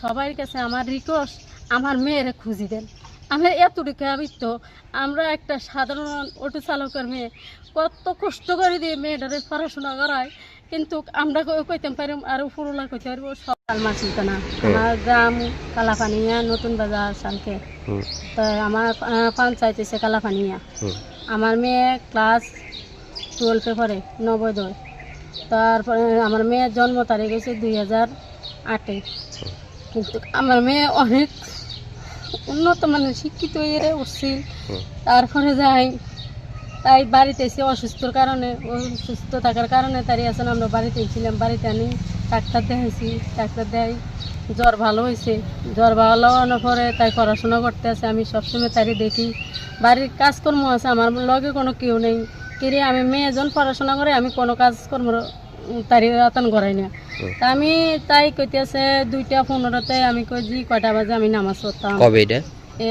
সবার কাছে আমার রিকোয়েস্ট আমার মেয়েরে খুঁজি দেন। আমি এতটুকু আমি তো আমরা একটা সাধারণ অটো চালকের মেয়ে কত কষ্ট করে দিয়ে মেয়েটারে পড়াশোনা করায় কিন্তু আমরা কই- কইতাম পারি আর ফুরুলা কইতে পারব সকাল মাসিলতানা আমার গ্রাম কালাপানিয়া নতুন বাজার সালকে। তো আমার পঞ্চায়েত এসে কালাপানিয়া। আমার মেয়ে ক্লাস টুয়েলভে পড়ে নবোদয়। তারপরে আমার মেয়ের জন্ম তারিখ হয়েছে দুই হাজার আটে কিন্তু আমার মেয়ে অনেক উন্নত মানের শিক্ষিত এরে উঠছিল তারপরে যাই তাই বাড়িতে এসে অসুস্থর কারণে অসুস্থ থাকার কারণে তারই আসলে আমরা বাড়িতে ছিলাম বাড়িতে আনি ডাক্তার দেখাইছি ডাক্তার দেয় জ্বর ভালো হয়েছে জ্বর ভালো হওয়ার পরে তাই পড়াশোনা করতে আছে আমি সবসময় তারই দেখি। বাড়ির কাজকর্ম আছে আমার লগে কোনো কেউ নেই। কিরে আমি মেয়েজন পড়াশোনা করে আমি কোনো কাজকর্ম তারি রতন করাই না তা আমি তাই কইতেছে দুইটা পনেরোতে আমি কই জি কয়টা বাজে আমি নামাজ পড়তাম কবে এটা? এ,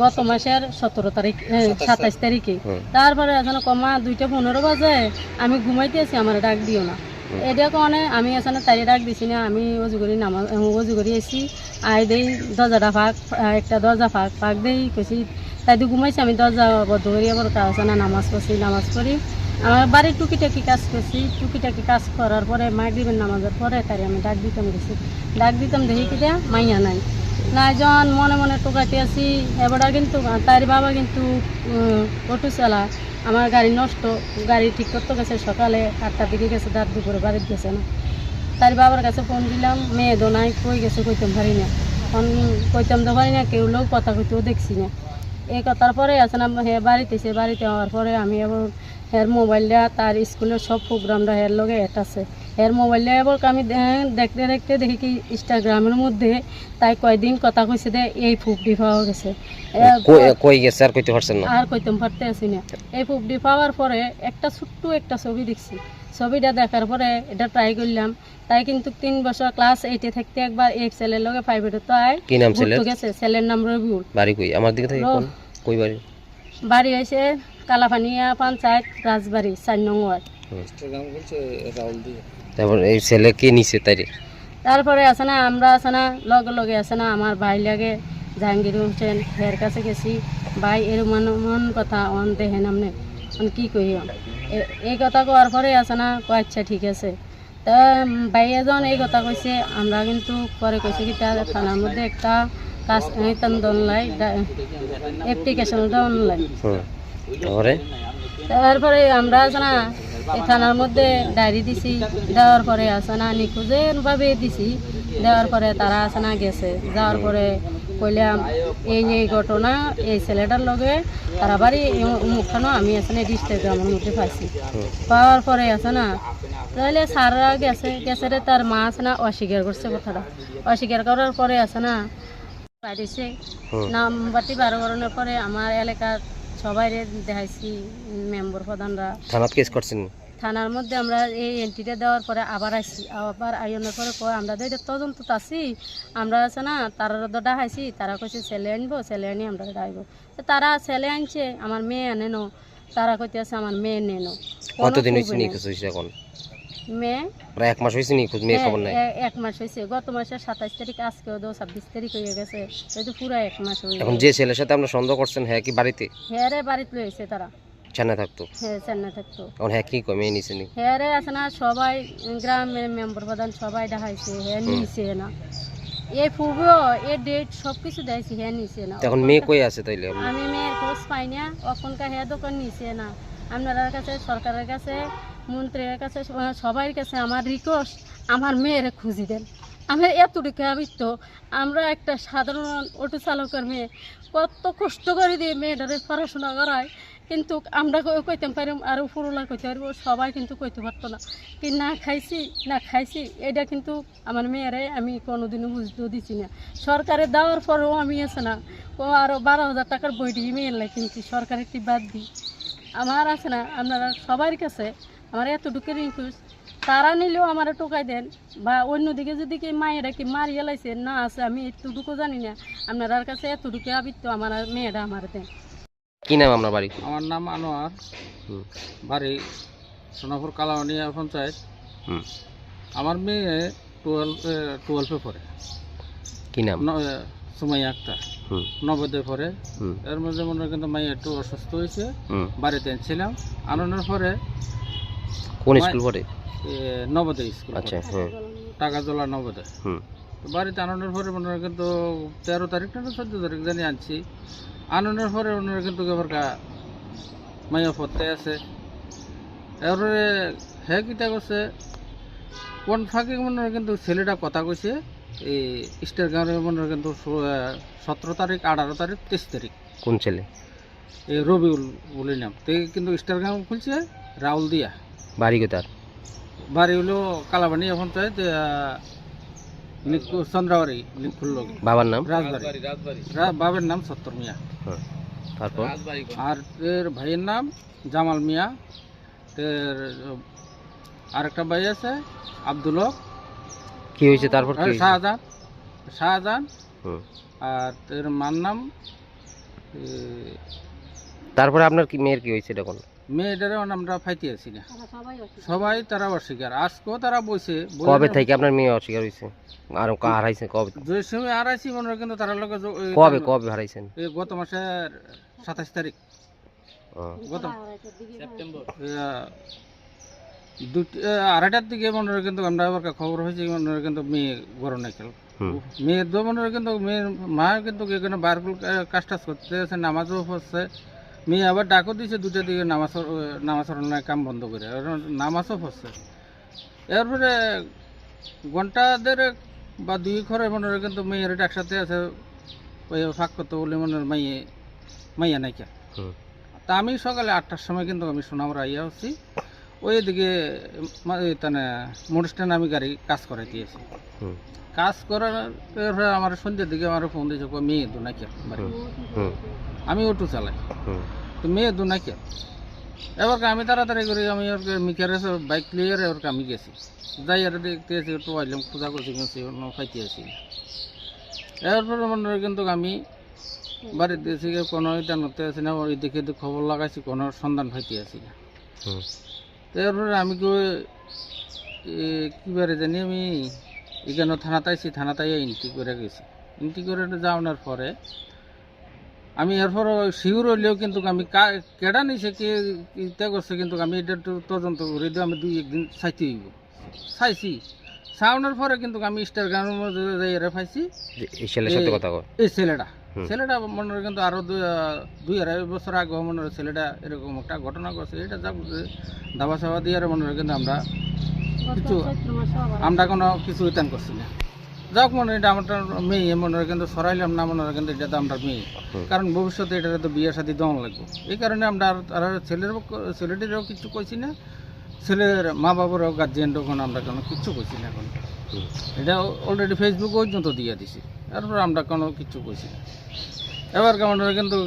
গত মাসের সতেরো তারিখ সাতাইশ তারিখে তারপরে এখন কমা দুইটা পনেরো বাজে আমি ঘুমাইতে আছি আমার ডাক দিও না। এটা কনে আমি এখানে তাই ডাক দিছি না আমি অজু করি নামাজ অজু করি এসি আই দেই দরজাটা ফাঁক একটা দরজা ফাঁক ফাঁক দেই কইছি তাই দিয়ে ঘুমাইছি আমি দরজা বদ্ধ করি আবার কাজ না নামাজ পড়ছি নামাজ পড়ি। আমার বাড়ির টুকিটাকি কাজ করছি। টুকিটাকি কাজ করার পরে মাগরিবের নামাজের পরে তাই আমি ডাক দিতাম গেছি। ডাক দিতাম দেখি কিটা মাইয়া নাই। না জন মনে মনে টোকাইতে আছি। এবার কিন্তু, তার বাবা কিন্তু অটো চালা। আমার গাড়ি নষ্ট। গাড়ি ঠিক করতে গেছে সকালে আটটার দিকে গেছে তার দুপুরে বাড়িতে গেছে না। তার বাবার কাছে ফোন দিলাম, মেয়ে দো নাই, কই গেছে কইতাম পারি না। ফোন কইতাম তো পারি না, কেউ লোক কথা কইতেও দেখছি না। এই কথার পরে আছে না, হে বাড়িতে এসে বাড়িতে হওয়ার পরে আমি এবার হের মোবাইলটা তার স্কুলের সব প্রোগ্রামটা হের লগে এট আছে। হের মোবাইলটা এবার আমি দেখতে দেখতে দেখি কি ইনস্টাগ্রামের মধ্যে তাই কয়দিন কথা কইছে দে এই ফুপডি পাওয়া গেছে। কই- গেছে আর কইতে পারছেন না? আর কইতাম পারতে আছি না। এই ফুপডি পাওয়ার পরে একটা ছোট্ট একটা ছবি দেখছি। ছবিটা দেখার পরে এটা ট্রাই করলাম। তাই কিন্তু তিন বছর ক্লাস এইটে থাকতে একবার এই ছেলের লগে ফাইভে তো আয়। কি নাম ছেলের? গেছে। ছেলের নাম রবিউল বাড়ি কই? আমার দিকে থেকে কোন কই বাড়ি? বাড়ি হয়েছে কালাপানিয়া পঞ্চায়েত রাজবাড়ি চার নং ওয়ার্ড। তারপর এই ছেলে কে নিছে তাইরে? তারপরে আছে না আমরা আছে না লগে লগে আছে না আমার ভাই লাগে জাহাঙ্গীর হোসেন হের কাছে গেছি। ভাই এর মন মন কথা অন আপনি অন কি কই এই কথা কোয়ার পরে আছে না কয় আচ্ছা ঠিক আছে। তা ভাই এজন এই কথা কইছে আমরা কিন্তু পরে কইছে কি তার থানার মধ্যে একটা কাজ অ্যাপ্লিকেশন দনলাই হুম। তারপরে? তারপরে আমরা আছে না এই থানার মধ্যে ডায়েরি দিছি দেওয়ার পরে আছে না নিখোঁজের ভাবে দিছি দেওয়ার পরে তারা আছে না গেছে। যাওয়ার পরে কইলাম এই এই ঘটনা এই ছেলেটার লগে তারা বাড়ি মুখখানো আমি আছে না ইনস্টাগ্রামের মধ্যে পাইছি। পাওয়ার পরে আছে না তাহলে সাররা গেছে গেছে রে তার মা আছে না অস্বীকার করছে কথাটা। অস্বীকার করার পরে আছে না পাইছে হুম। নামবাতি বারো করণের পরে আমার এলাকার সবাই দেখাইছি মেম্বার প্রধানরা। থানাত কেস করছেন? থানার মধ্যে আমরা এই এন্ট্রিটা দেওয়ার পরে আবার আসি আবার আইনের পরে কয় আমরা তো এটা তদন্ত আছি আমরা আছে না তারা তো ডাকাইছি তারা কইছে ছেলে আনব ছেলে আনি আমরা ডাইব তারা ছেলে আনছে আমার মেয়ে আনেনো তারা কইতে আছে আমার মেয়ে নেনো। কতদিন এখন? মেয়ে প্রায় এক মাস হয়েছে নিখোঁজ মেয়ে খবর নাই? এক মাস হয়েছে গত মাসের সাতাইশ তারিখ আজকেও তো ছাব্বিশ তারিখ হয়ে গেছে। এই তো পুরো এক মাস হয়ে এখন যে ছেলের সাথে আমরা সন্দেহ করছেন হ্যাঁ কি বাড়িতে? হ্যাঁ রে বাড়িতে লইছে তারা। ছানা থাকতো? হ্যাঁ চেন্নাই থাকতো। এখন হ্যাঁ কি কমে নিছে নি? হ্যাঁ রে আছে না সবাই গ্রামের মেম্বার প্রধান সবাই দেখাইছে হ্যাঁ নিছে না। এই ডেট সব কিছু দেখাইছে হ্যাঁ নিছে না। এখন মেয়ে কই আছে তাইলে? আমি মেয়ের খোঁজ পাই না অখনকার হ্যাঁ দোকান নিছে না। আপনার কাছে সরকারের কাছে মন্ত্রীর কাছে, সবাই কাছে আমার রিকোয়েস্ট আমার মেয়েরে খুঁজি দেন। আমি এতটুকু আমি তো আমরা একটা সাধারণ অটো চালকের মেয়ে, কত কষ্ট করে দিয়ে মেয়েটারে পড়াশোনা করায়, কিন্তু আমরা কই- কইতাম পারি আরও ফুরুলা কইতে পারব, সবাই কিন্তু কইতে পারতো না। কি না খাইছি না খাইছি, এটা কিন্তু আমার মেয়েরে আমি কোনোদিনও বুঝতেও দিছি না। সরকারে দেওয়ার পরেও আমি আছে না, ও আরও বারো হাজার টাকার বই দিয়ে মেয়ের লাগে কিন্তু সরকারের কি বাদ দিই। আমার আছে না, আপনারা সবার কাছে আমার এতটুকু রিকোয়েস্ট তারা নিলেও আমার টোকাই দেন। বা অন্যদিকে যদি কি মায়েরা কি মারিয়ে লাইছে না আছে আমি এতটুকু জানি না। আপনার কাছে এতটুকু আবিত্য আমার মেয়েরা আমার দেন। কি নাম আপনার বাড়ি? আমার নাম আনোয়ার। বাড়ি সোনাপুর কালামানিয়া পঞ্চায়েত। হুম। আমার মেয়ে টুয়েলভ টুয়েলভে পড়ে। কি নাম? সুমাইয়া আক্তার। হুম। পরে এর মধ্যে মনে হয় কিন্তু মাইয়া একটু অসুস্থ হয়েছে। হুম। বাড়িতে ছিলাম। আনন্দের পরে কোন স্কুল পড়ে নবোদয় স্কুল আচ্ছা হ্যাঁ টাকা জলা নবোদয় হুম। তো বাড়িতে আনন্দের পরে হয় কিন্তু তেরো তারিখ না চোদ্দ তারিখ জানি আনছি। আনন্দের পরে হয় কিন্তু এবার কা মাইয়া পড়তে আছে। এরপরে হ্যাঁ কিতা করছে কোন ফাঁকে মনে হয় কিন্তু ছেলেটা কথা কইছে এই স্টেট গাঁয়ের মনে কিন্তু সতেরো তারিখ আঠারো তারিখ তেইশ তারিখ। কোন ছেলে? এই রবিউল বলে নাম। তে কিন্তু স্টার গাঁও খুলছে রাউল দিয়া বাড়ি কোথার? বাড়ি হলো কালাবানি এখন চাই চন্দ্রাবাড়ি নিকুল বাবার নাম? রাজবাড়ি। বাবার নাম সত্তর মিয়া। হ্যাঁ। তারপর? আর এর ভাইয়ের নাম জামাল মিয়া। এর আরেকটা ভাই আছে আব্দুল কি হয়েছে? তারপর? শাহজাহান শাহজাহান। আর এর মার নাম তারপরে আপনার কি মেয়ের কি হয়েছে এখন মেয়েটারও আমরা ফাইতে আছি না। সবাই তারা অস্বীকার। আজকেও তারা বসে কবে থেকে আপনার মেয়ে অস্বীকার হয়েছে আর হারাইছে কবে? যে সময় আর আছি মনে হয় কিন্তু তারা লোক কবে কবে হারাইছেন? এই গত মাসের সাতাশ তারিখ। গত দুটি আড়াইটার দিকে মনে হয় কিন্তু আমরা আবার খবর হয়েছে মনে হয় কিন্তু মেয়ে গরম নাই খেল। হুম। মেয়ে দো মনে হয় কিন্তু মেয়ের মা কিন্তু এখানে বারগুল কাজ টাজ করতে আছে নামাজও পড়ছে মেয়ে আবার ডাকও দিয়েছে দুটো দিকে নামাজ নামাজ পড়ানোর কাম বন্ধ করে। নামাজও পড়ছে। এরপরে ঘণ্টা দেড়েক বা দুই ঘরে মনে হয় কিন্তু মেয়ের একসাথে আছে ওই ফাঁক করতে বলে মনে হয় মাইয়ে মাইয়া নাইকা। তা আমি সকালে আটটার সময় কিন্তু আমি সোনামরা আইয়া হচ্ছি। ওই দিকে তানে মোটরস্ট্যান্ড আমি গাড়ি কাজ করাই দিয়েছি কাজ করার এরপরে আমার সন্ধ্যের দিকে আমার ফোন দিয়েছে মেয়ে দু নাকি? আমি অটো চালাই। তো মেয়ে দু নাকি? এবার আমি তাড়াতাড়ি করে আমি ওর মিকারে বাইক ক্লিয়ার ওর আমি গেছি। যাই আর দেখতে আছি একটু আইলাম পূজা করছি গেছি খাইতে আছি এরপরে মনে কিন্তু আমি বাড়িতে দিয়েছি কোনো এটা নতে আছি না ওই দিকে দিকে খবর লাগাইছি কোনো সন্ধান পাইতে আছি না। হুম। তারপরে আমি এ, কিবারে জানি আমি? এখানে থানাতে আইছি থানাতে এন্ট্রি করে গেছি। এন্ট্রি করে যাওয়ার পরে আমি এরপর শিওর হইলেও কিন্তু আমি কেডা নিছে কে ইতে করছে কিন্তু আমি এটা একটু তদন্ত করে দিয়ে আমি দুই একদিন চাইতে হইব। চাইছি। চাওয়ানোর পরে কিন্তু আমি স্টার গ্রামের মধ্যে পাইছি এই ছেলের সাথে কথা কয় এই ছেলেটা। ছেলেটা মনে হয় কিন্তু আরও দুই দুই আড়াই বছর আগে মনে হয় ছেলেটা এরকম একটা ঘটনা করছে এটা যা দাবা সাবা দিয়ে আর মনে হয় কিন্তু আমরা কিছু আমরা কোনো কিছু ইতান করছি না। যাক মনে হয় এটা আমার মেয়ে মনে হয় কিন্তু সরাইলাম না মনে হয় কিন্তু এটা তো আমরা মেয়ে। কারণ ভবিষ্যতে এটা তো বিয়ের সাথে দম লাগবে। এই কারণে আমরা আর ছেলের ছেলেটিরও কিছু কইছি না ছেলের মা বাবারও গার্জিয়ানও কোনো আমরা কোনো কিছু কইছি না এখন। এটা অলরেডি ফেসবুক পর্যন্ত দিয়ে দিছি। তারপর আমরা কোনো কিছু কইছি এবার কেমন কিন্তু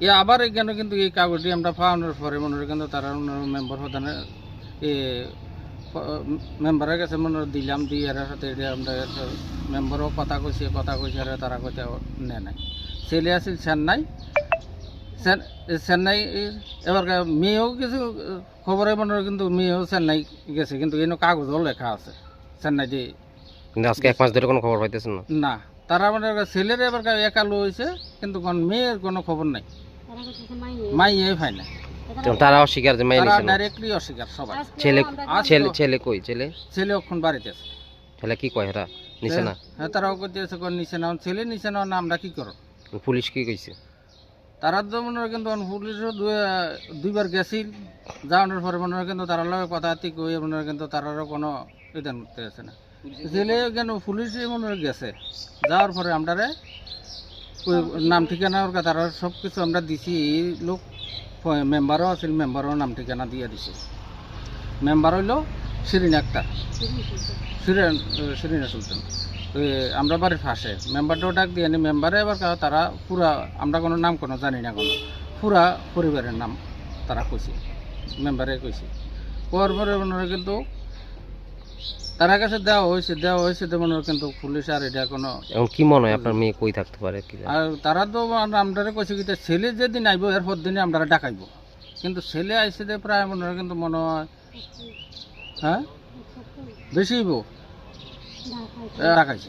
এ আবার এখানে কিন্তু এই কাগজটি আমরা পাওয়ানোর পরে মনে হয় কিন্তু তারা মেম্বার প্রধানে এ মেম্বারের কাছে মনে হয় দিলাম দিয়ে এর সাথে আমরা মেম্বারও কথা কইছে কথা কইছে আর তারা কইতে নে নাই। ছেলে আছিল চেন্নাই চেন্নাই এবার মেয়েও কিছু খবরে মনে কিন্তু মেয়েও চেন্নাই গেছে কিন্তু এনে কাগজও লেখা আছে চেন্নাই দিয়ে আজকে এক মাস ধরে কোনো খবর পাইতেছেন না? না। তারা মানে ছেলের এবার একা লইছে কিন্তু কোন মেয়ের কোনো খবর নাই। মাই এই ফাই না। তারা অস্বীকার যে মেয়ে তারা নিছে না। ডাইরেক্টলি অস্বীকার সবাই। ছেলে ছেলে ছেলে কই? ছেলে? ছেলে ওখান বাড়িতে আছে। ছেলে কি কয়? এরা নিছে না? হ্যাঁ তারাও করতেছে কোন নিচে না। ছেলে নিচে না আমরা কি করো পুলিশ কি কইছে? তারা তো মনে হয় কিন্তু পুলিশও দুই- দুইবার গেছিল। যাওয়ানোর পরে মনে হয় কিন্তু তারা লগে কথা কই মনে হয় কিন্তু তারারও কোনো ইদান করতে আছে না। ছেলে কেন পুলিশে মনে গেছে? যাওয়ার পরে আমরা নাম ঠিকানা ওর তারা সব কিছু আমরা দিছি, এই লোক মেম্বারও আছিল মেম্বারও নাম ঠিকানা দিয়ে দিছে। মেম্বার হইল শিরিন আক্তার। শিরিন শিরিনা সুলতান। আমরা বাড়ির পাশে। মেম্বারটাও ডাক দিয়ে নি মেম্বারে এবার তারা পুরা, আমরা কোনো নাম কোনো জানি না কোনো, পুরা পরিবারের নাম তারা কইছে। মেম্বারে কইছে। পরে মনে কিন্তু তারা কাছে দেওয়া হয়েছে দেওয়া হয়েছে তো মনে কিন্তু পুলিশ আর এটা কোনো এখন কি মনে হয় আপনার মেয়ে কই থাকতে পারে কি আর তারা তো আমরা কইছে কি যে ছেলে যেদিন আইব এরপর দিনে আমরা ডাকাইব। কিন্তু ছেলে আইসে যে প্রায় মনে হয় কিন্তু মনে হয় হ্যাঁ? বেশি হইব? রাখাইছে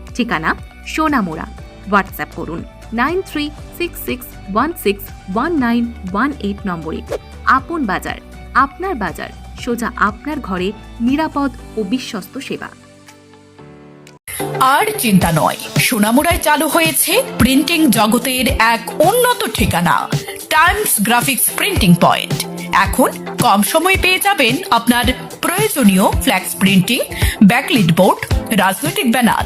ঠিকানা সোনামোড়া। হোয়াটসঅ্যাপ করুন nine three six six one six one nine one eight নম্বরে। আপন বাজার, আপনার বাজার, সোজা আপনার ঘরে নিরাপদ ও বিশ্বস্ত সেবা। আর চিন্তা নয়, সোনামুড়ায় চালু হয়েছে প্রিন্টিং জগতের এক উন্নত ঠিকানা, টাইমস গ্রাফিক্স প্রিন্টিং পয়েন্ট। এখন কম সময়ে পেয়ে যাবেন আপনার প্রয়োজনীয় ফ্ল্যাক্স প্রিন্টিং, ব্যাকলিট বোর্ড, রাজনৈতিক banner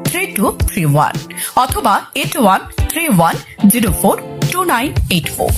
three two three one অথবা eight one three one zero four two nine eight four